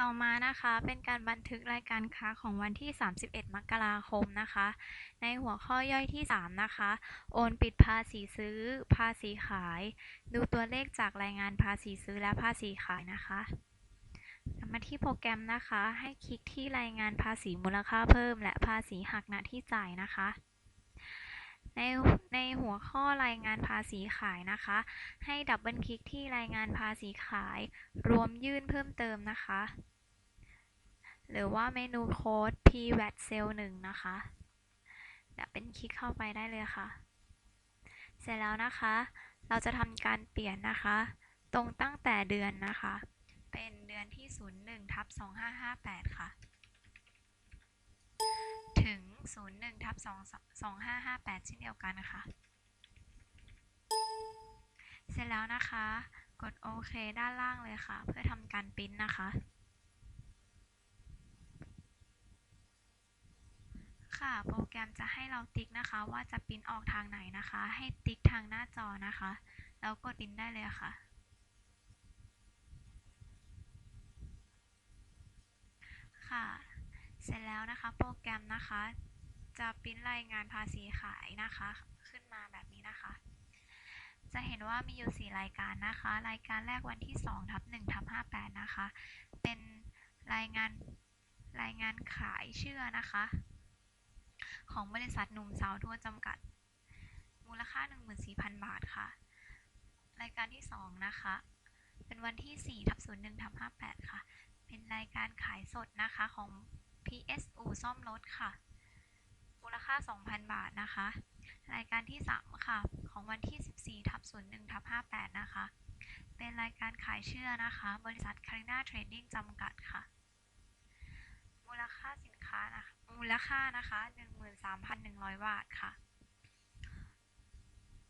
ต่อมานะคะเป็นการบันทึกรายการค้าของวันที่ 31 มกราคมนะคะ ในหัวข้อย่อยที่ 3 นะคะ โอนปิดภาษีซื้อ ภาษีขาย ดูตัวเลขจากรายงานภาษีซื้อและภาษีขายนะคะกลับมาที่โปรแกรมนะคะ ให้คลิกที่รายงานภาษีมูลค่าเพิ่ม และภาษีหักณที่จ่ายนะคะ ในในหัวข้อรายงานภาษีขายนะคะ ให้ดับเบิลคลิกที่รายงานภาษีขาย รวมยื่นเพิ่มเติมนะคะ หรือว่าเมนูโค้ด PVAT Cell 1นะคะดี๋ยวเป็นคลิกเข้าไปได้เลยค่ะ เสร็จแล้วนะคะ เราจะทำการเปลี่ยนนะคะ ตรงตั้งแต่เดือนนะคะ เป็นเดือนที่ 01ทับ2558 ค่ะ ถึง01ทับ2558เช่นเดียวกันค่ะ เสร็จแล้วนะคะ กดโอเคด้านล่างเลยค่ะ เพื่อทำการปริ้นนะคะ ค่ะโปรแกรมจะให้เราติ๊กนะคะว่าจะปริ้นออกทางไหนนะคะ ให้ติ๊กทางหน้าจอนะคะ แล้วกดปริ้นได้เลยค่ะค่ะ เสร็จแล้วนะคะ โปรแกรมนะคะ จะปริ้นรายงานภาษีขายนะคะ ขึ้นมาแบบนี้นะคะ จะเห็นว่ามีอยู่ 4 รายการนะคะ รายการแรกวันที่2ทับ1ทับ58 นะคะ เป็นรายงานรายงานขายเชื่อนะคะ ของบริษัทหนุ่มสาวทั่วจำกัด มูลค่า 14,000 บาทค่ะ รายการที่ 2 นะคะ เป็นวันที่4ทับ01ทับ58 ค่ะ เป็นรายการขายสดนะคะของ PSU ซ่อมรถค่ะ มูลค่า 2,000 บาทนะคะ รายการที่ 3 ค่ะ ของวันที่ 14ทับ01ทับ58 นะคะ เป็นรายการขายเชื่อนะคะ บริษัทคาริน่าเทรดดิ้งจำกัดค่ะ มูลค่าสินค้านะคะ มูลค่านะคะ 13,100 บาทค่ะ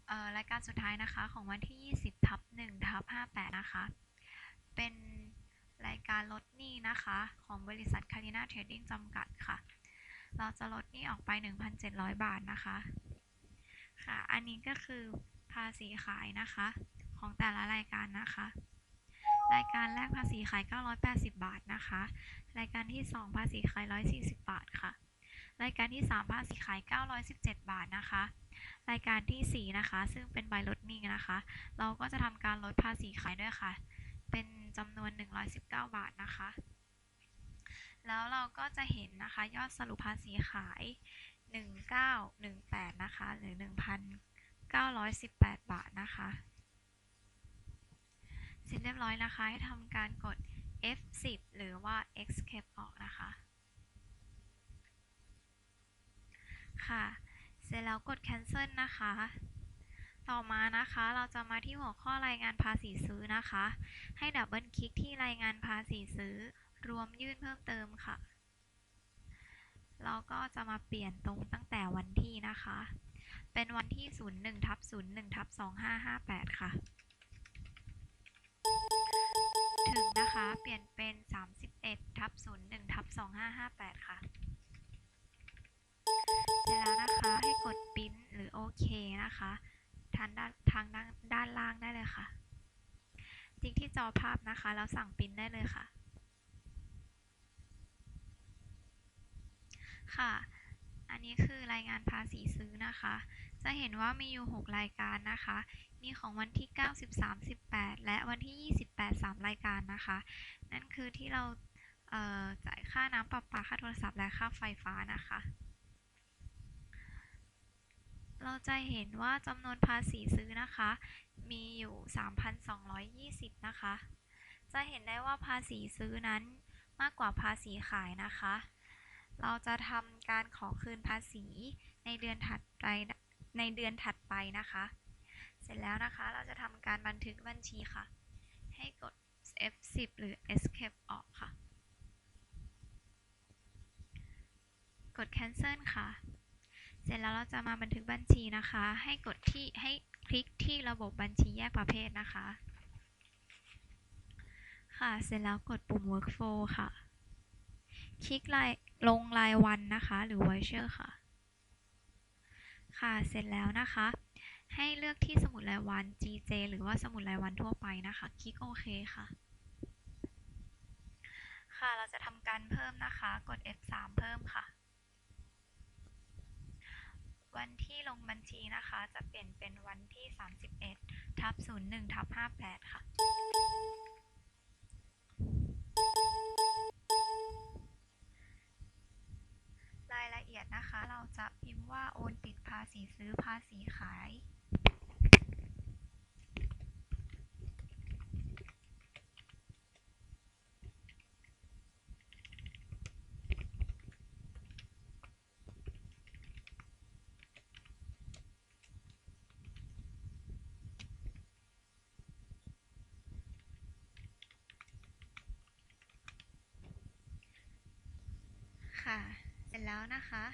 เอ่อรายการสุดท้ายนะคะของวันที่ 20ทับ1ทับ58 นะคะ เป็นรายการลดหนี้นะคะ ของบริษัทคาริน่าเทรดดิ้งจำกัดค่ะ เราจะลดนี้ออกไป 1,700 บาทนะคะ ค่ะ อันนี้ก็คือภาษีขายนะคะ ของแต่ละรายการนะคะ รายการแรกภาษีขาย 980 บาทนะคะ รายการที่ 2 ภาษีขาย 140 บาทค่ะ รายการที่ 3 ภาษีขาย 917 บาทนะคะ รายการที่ 4 นะคะ ซึ่งเป็นใบลดหนี้นะคะ เราก็จะทำการลดภาษีขายด้วยค่ะ เป็นจำนวน 119 บาทนะคะ แล้วเราก็จะเห็นนะคะยอดสรุปภาษีขาย 1918 นะคะ หรือ 1,918 บาทนะคะเสร็จเรียบร้อยนะคะ ให้ทำการกด F10 หรือว่า Escape ออกนะคะ ค่ะ เสร็จแล้วกด cancel นะคะ ต่อมานะคะเราจะมาที่หัวข้อรายงานภาษีซื้อนะคะ ให้ดับเบิลคลิกที่รายงานภาษีซื้อ รวมยื่นเพิ่มเติมค่ะ เราก็จะมาเปลี่ยนตรงตั้งแต่วันที่นะคะ เป็นวันที่ 01ทับ01ทับ2558 ค่ะ ถึงนะคะ เปลี่ยนเป็น 31ทับ01ทับ2558 ค่ะ เสร็จแล้วนะคะ ให้กดปริ้นหรือโอเคนะคะทางด้านทางด้านด้านล่างได้เลยค่ะติ๊กที่จอภาพนะคะ แล้วสั่งปริ้นได้เลยค่ะ ค่ะ อันนี้คือรายงานภาษีซื้อนะคะ จะเห็นว่ามีอยู่ 6 รายการนะคะ มีของวันที่ 9 13 18 และวันที่ 28 3 รายการนะคะ นั่นคือที่เราเจ่ายค่าน้ำประปา ค่าโทรศัพท์และค่าไฟฟ้านะคะ เราจะเห็นว่าจำนวนภาษีซื้อนะคะ มีอยู่ 3,220 นะคะ จะเห็นได้ว่าภาษีซื้อนั้นมากกว่าภาษีขายนะคะ เราจะทำการขอคืนภาษีในเดือนถัดไปในเดือนถัดไปนะคะ เสร็จแล้วนะคะเราจะทำการบันทึกบัญชีค่ะ ให้กด F10 หรือ Escape ออกค่ะ กด cancel ค่ะ เสร็จแล้วเราจะมาบันทึกบัญชีนะคะ ให้กดที่ให้คลิกที่ระบบบัญชีแยกประเภทนะคะ ค่ะ เสร็จแล้วกดปุ่ม workflow ค่ะ คลิกรายลงรายวันนะคะ หรือ voucher ค่ะ ค่ะ เสร็จแล้วนะคะ ให้เลือกที่สมุดรายวัน GJ หรือว่าสมุดรายวันทั่วไปนะคะ คลิกโอเคค่ะเราจะทำการเพิ่มนะคะ กด F3 เพิ่มค่ะ วันที่ลงบัญชีนะคะ จะเปลี่ยนเป็นวันที่ 31ทับ01ทับ58 ค่ะ พิมพ์ว่าโอนปิดภาษีซื้อภาษีขายค่ะ เสร็จแล้วนะคะ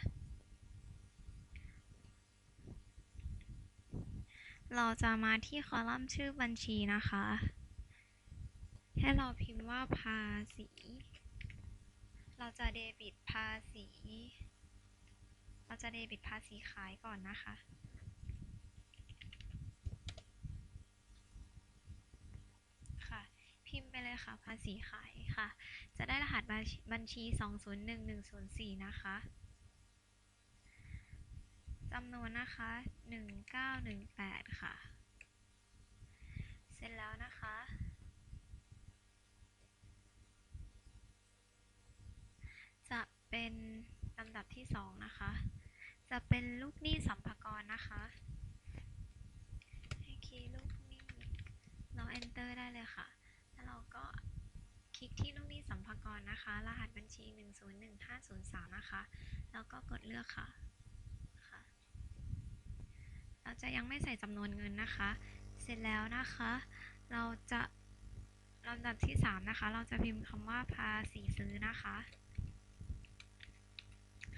เราจะมาที่คอลัมน์ชื่อบัญชีนะคะ ให้เราพิมพ์ว่าภาษี เราจะเดบิตภาษี เราจะเดบิตภาษีขายก่อนนะคะ ค่ะ พิมพ์ไปเลยค่ะภาษีขายค่ะ จะได้รหัสบัญชี 201104นะคะ จำนวนนะคะ1918ค่ะ เสร็จแล้วนะคะ จะเป็นลำดับที่2นะคะ จะเป็นลูกหนี้สัมภากรนะคะ ให้คีย์ลูกหนี้เรา enter ได้เลยค่ะ แล้วเราก็คลิกที่ลูกหนี้สัมภากรนะคะ รหัสบัญชี 101503 นะคะ แล้วก็กดเลือกค่ะค่ะ เราจะยังไม่ใส่จำนวนเงินนะคะ เสร็จแล้วนะคะ เราจะลำดับที่ 3 นะคะ เราจะพิมพ์คำว่าภาษีซื้อนะคะ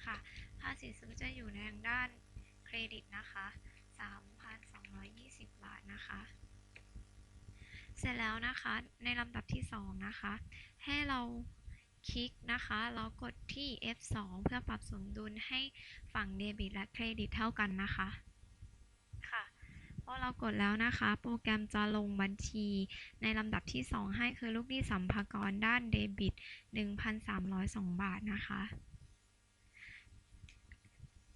ค่ะ ภาษีซื้อจะอยู่ในทางด้านเครดิตนะคะ 3,220 บาทนะคะ เสร็จแล้วนะคะ ในลำดับที่ 2 นะคะ ให้เราคลิกนะคะแล้วกดที่ F2 เพื่อปรับสมดุลให้ฝั่งเดบิตและเครดิตเท่ากันนะคะ อเรากดแล้วนะคะ โปรแกรมจะลงบัญชี ในลำดับที่ 2 ให้คือลูกหนี้สัมภากรด้านเดบิต 1,302 บาทนะคะ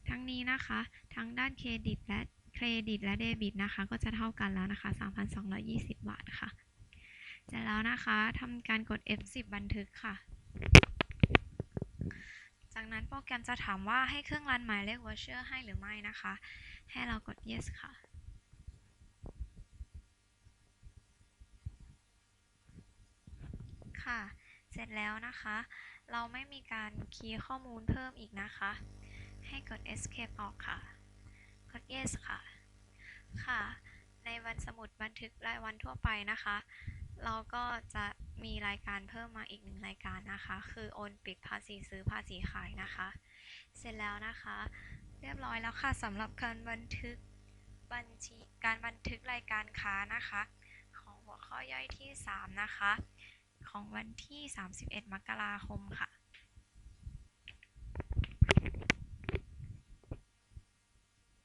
ทั้งนี้นะคะทั้งด้านเครดิตและเครดิตและเดบิตนะคะ ก็จะเท่ากันแล้วนะคะ 3,220 บาทค่ะ เสร็จแล้วนะคะทำการกด F10 บันทึกค่ะ จากนั้นโปรแกรมจะถามว่าให้เครื่องรันหมายเลข voucher ให้หรือไม่นะคะ ให้เรากด yes ค่ะ ค่ะ เสร็จแล้วนะคะ เราไม่มีการคีย์ข้อมูลเพิ่มอีกนะคะ ให้กด escape ออกค่ะ กด yes ค่ะ ค่ะ ในวันสมุดบันทึกรายวันทั่วไปนะคะ เราก็จะมีรายการเพิ่มมาอีกหนึ่งรายการนะคะ คือโอนปิดภาษีซื้อภาษีขายนะคะ เสร็จแล้วนะคะ เรียบร้อยแล้วค่ะสำหรับการบันทึกบัญชีการบันทึกรายการค้านะคะ ของหัวข้อย่อยที่ 3 นะคะ ของวันที่ 31 มกราคมค่ะ